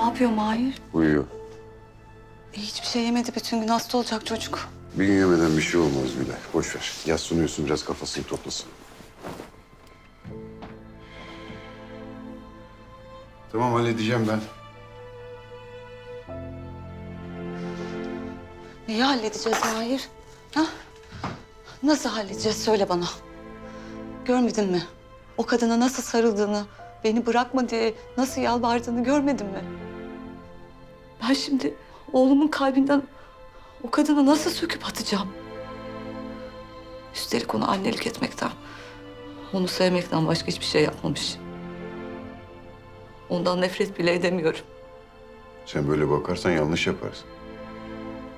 Ne yapıyor Mahir? Uyuyor. E, hiçbir şey yemedi bütün gün hasta olacak çocuk. Bir gün yemeden bir şey olmaz bile. Boş ver. Yaz sunuyorsun biraz kafasını toplasın. Tamam halledeceğim ben. Neyi halledeceğiz Mahir? Ha? Nasıl halledeceğiz söyle bana. Görmedin mi? O kadına nasıl sarıldığını, beni bırakma diye nasıl yalvardığını görmedin mi? Ben şimdi oğlumun kalbinden o kadını nasıl söküp atacağım? Üstelik onu annelik etmekten, onu sevmekten başka hiçbir şey yapmamış. Ondan nefret bile edemiyorum. Sen böyle bakarsan yanlış yaparsın.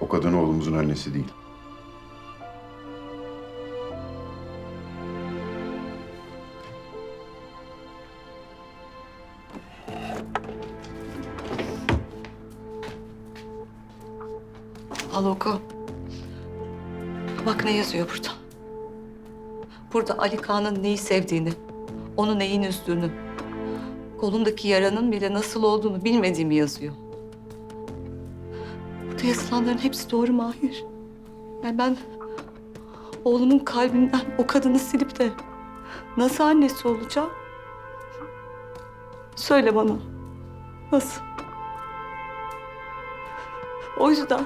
O kadın oğlumuzun annesi değil. Al oku. Bak ne yazıyor burada. Burada Ali Kağan'ın neyi sevdiğini, onu neyin üzdüğünü, kolundaki yaranın bile nasıl olduğunu bilmediğimi yazıyor. Burada yazılanların hepsi doğru Mahir. Yani ben oğlumun kalbinden o kadını silip de nasıl annesi olacağım? Söyle bana. Nasıl? O yüzden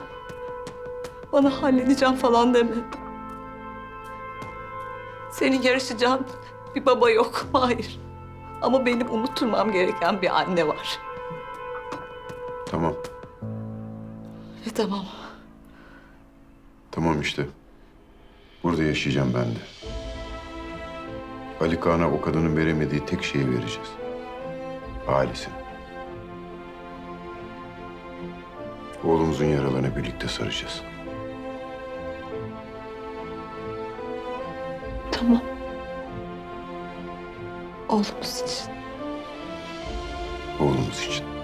bana halledeceğim falan deme. Senin yarışacağın bir baba yok, hayır. Ama benim unutturmam gereken bir anne var. Tamam. E tamam. Tamam işte. Burada yaşayacağım ben de. Ali Kağan'a o kadının veremediği tek şeyi vereceğiz. Ailesini. Oğlumuzun yaralarını birlikte saracağız. Tamam. Oğlumuz için. Oğlumuz için.